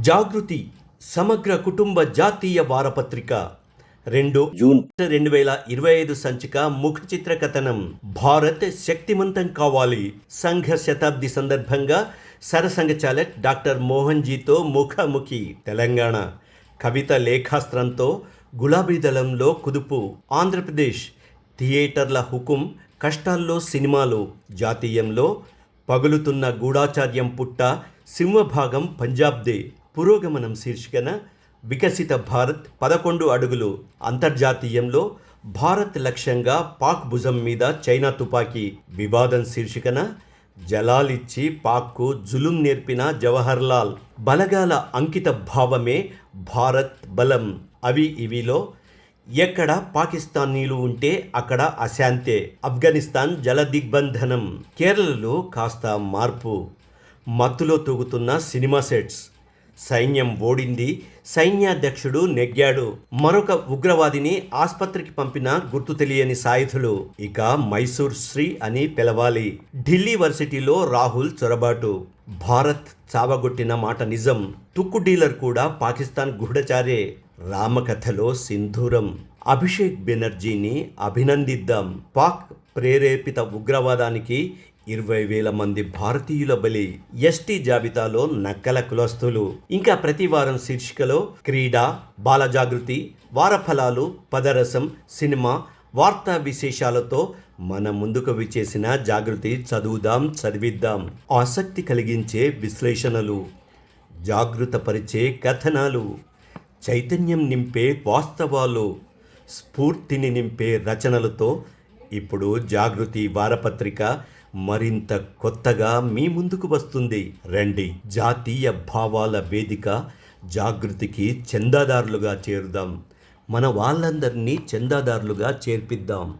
జాగృతి సమగ్ర కుటుంబ జాతీయ వారపత్రిక. రెండు జూన్ రెండు వేల ఇరవై ఐదు సంచిక ముఖ చిత్ర కథనం భారత్ శక్తిమంతం కావాలి. సంఘ శతాబ్ది సందర్భంగా సరసంఘ చాలక్ డాక్టర్ మోహన్జీతో ముఖాముఖి. తెలంగాణ. కవిత లేఖాస్త్రంతో గులాబీ దళంలో కుదుపు. ఆంధ్రప్రదేశ్. థియేటర్ల హుకుం కష్టాల్లో సినిమాలు. జాతీయంలో పగులుతున్న గూఢాచార్యం పుట్ట సింహభాగం పంజాబ్దే. పురోగమనం శీర్షికన వికసిత భారత్ పదకొండు అడుగులు అంతర్జాతీయంలో భారత్ లక్ష్యంగా పాక్ భుజం మీద చైనా తుపాకీ వివాదం శీర్షికన జలాలిచ్చి పాక్కు జులుం నేర్పిన జవహర్లాల్ బలగాల అంకిత భావమే భారత్ బలం. అవి ఇవిలో ఎక్కడ పాకిస్తానీలు ఉంటే అక్కడ అశాంతే. ఆఫ్ఘనిస్తాన్ జల దిగ్బంధనం కేరళలో కాస్త మార్పు. మత్తులో తూగుతున్న సినిమా సెట్స్. సైన్యం ఓడింది. సైన్యాధ్యక్షుడు నెగ్గాడు. మరొక ఉగ్రవాదిని ఆస్పత్రికి పంపిన గుర్తు తెలియని సాయుధులు. ఇక మైసూర్ శ్రీ అని పిలవాలి. ఢిల్లీ వర్సిటీలో రాహుల్ చొరబాటు. భారత్ చావగొట్టిన మాట నిజం. తుక్కు డీలర్ కూడా పాకిస్తాన్ గూఢచారే. రామకథలో సింధూరం. అభిషేక్ బెనర్జీని అభినందిద్దాం. పాక్ ప్రేరేపిత ఉగ్రవాదానికి ఇరవై వేల మంది భారతీయుల బలి ఎస్టీ జాబితాలో నక్కల కులస్తులు. ఇంకా ప్రతి వారం శీర్షికలో క్రీడ బాలజాగృతి వారఫలాలు పదరసం సినిమా వార్తా విశేషాలతో మన ముందుకు విచేసిన జాగృతి చదువుదాం చదివిద్దాం. ఆసక్తి కలిగించే విశ్లేషణలు జాగృతపరిచే కథనాలు చైతన్యం నింపే వాస్తవాలు స్ఫూర్తిని నింపే రచనలతో ఇప్పుడు జాగృతి వారపత్రిక మరింత కొత్తగా మీ ముందుకు వస్తుంది. రండి జాతీయ భావాల వేదిక జాగృతికి చందాదారులుగా చేరుదాం. మన వాళ్ళందరినీ చందాదారులుగా చేర్పిద్దాం.